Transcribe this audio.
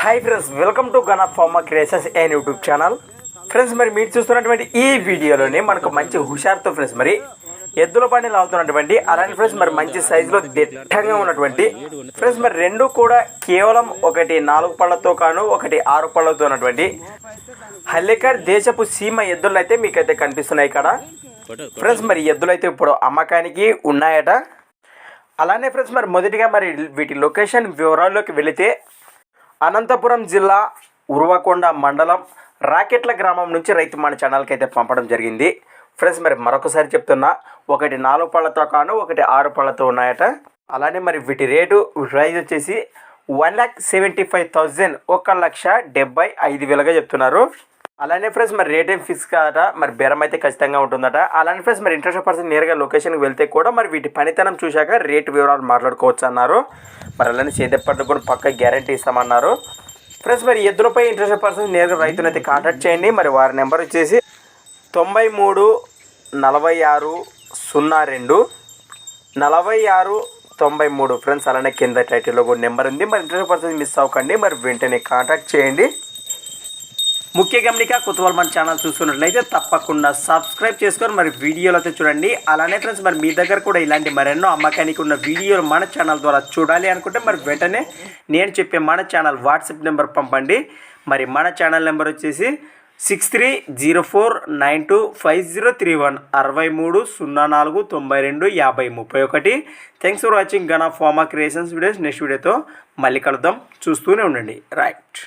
Hi friends welcome to gun of pharma creations and YouTube channel friends మరి మీరు చూస్తున్నటువంటి ఈ వీడియోలోనే మనకు మంచి హుషారుతో ఫ్రెండ్స్ మరి ఎద్దుల బండిలు అవుతున్నటువంటి అలాంటి ఫ్రెండ్స్ మరి మంచి సైజులో దిట్టంగా ఉన్నటువంటి ఫ్రెండ్స్ మరి రెండు కూడా కేవలం ఒకటి నాలుగు పళ్ళతో కాను ఒకటి ఆరు పళ్ళతో ఉన్నటువంటి హల్లికర్ దేశపు సీమ ఎద్దులు అయితే మీకైతే కనిపిస్తున్నాయి ఇక్కడ. ఫ్రెండ్స్ మరి ఎద్దులు అయితే ఇప్పుడు అమ్మకానికి ఉన్నాయట. అలానే ఫ్రెండ్స్ మరి మొదటిగా మరి వీటి లొకేషన్ వివరాల్లోకి వెళితే అనంతపురం జిల్లా ఉర్వకొండ మండలం రాకెట్ల గ్రామం నుంచి రైతు మన ఛానల్కి అయితే పంపడం జరిగింది. ఫ్రెండ్స్ మరి మరొకసారి చెప్తున్నా ఒకటి నాలుగు పళ్ళతో కాను ఒకటి ఆరు పళ్ళతో ఉన్నాయట. అలానే మరి వీటి రేటు ప్రైజ్ వచ్చేసి one lakh seventy five thousand ఒక లక్ష డెబ్బై ఐదు వేలుగా చెప్తున్నారు. అలానే ఫ్రెండ్స్ మరి రేట్ ఏం ఫిక్స్ కాదట మరి బేరం అయితే ఖచ్చితంగా ఉంటుందట. అలానే ఫ్రెండ్స్ మరి ఇంట్రెస్ట్ పర్సన్ నేరుగా లొకేషన్కి వెళ్తే కూడా మరి వీటి పనితనం చూశాక రేటు వివరాలు మాట్లాడుకోవచ్చు అన్నారు మరి అలానే సేదెప్పటికి కూడా పక్క గ్యారంటీ ఇస్తామన్నారు. ఫ్రెండ్స్ మరి ఎద్దులపై ఇంట్రెస్ట్ పర్సన్ నేరుగా రైతునైతే కాంటాక్ట్ చేయండి. మరి వారి నెంబర్ వచ్చేసి తొంభై మూడు నలభై ఆరు సున్నా రెండు. నలభై ఆరు తొంభై మూడు. ఫ్రెండ్స్ అలానే కింద టైటిల్లో కూడా నెంబర్ ఉంది. మరి ఇంట్రెస్ట్ పర్సన్ మిస్ అవ్వకండి. మరి వెంటనే కాంటాక్ట్ చేయండి. ముఖ్య గమనిక కుతూహల్ మన ఛానల్ చూస్తున్నట్లయితే తప్పకుండా సబ్స్క్రైబ్ చేసుకొని మరి వీడియోలు అయితే చూడండి. అలానే ఫ్రెండ్స్ మరి మీ దగ్గర కూడా ఇలాంటి మరెన్నో అమ్మకానికి ఉన్న వీడియోలు మన ఛానల్ ద్వారా చూడాలి అనుకుంటే మరి వెంటనే నేను చెప్పే మన ఛానల్ వాట్సాప్ నెంబర్ పంపండి. మరి మన ఛానల్ నెంబర్ వచ్చేసి six three zero four nine two five zero three one అరవై మూడు సున్నా నాలుగు తొంభై రెండు యాభై ముప్పై ఒకటి thanks for watching gun of pharma creations videos next వీడియోతో మళ్ళీ కలుద్దాం. చూస్తూనే ఉండండి. రైట్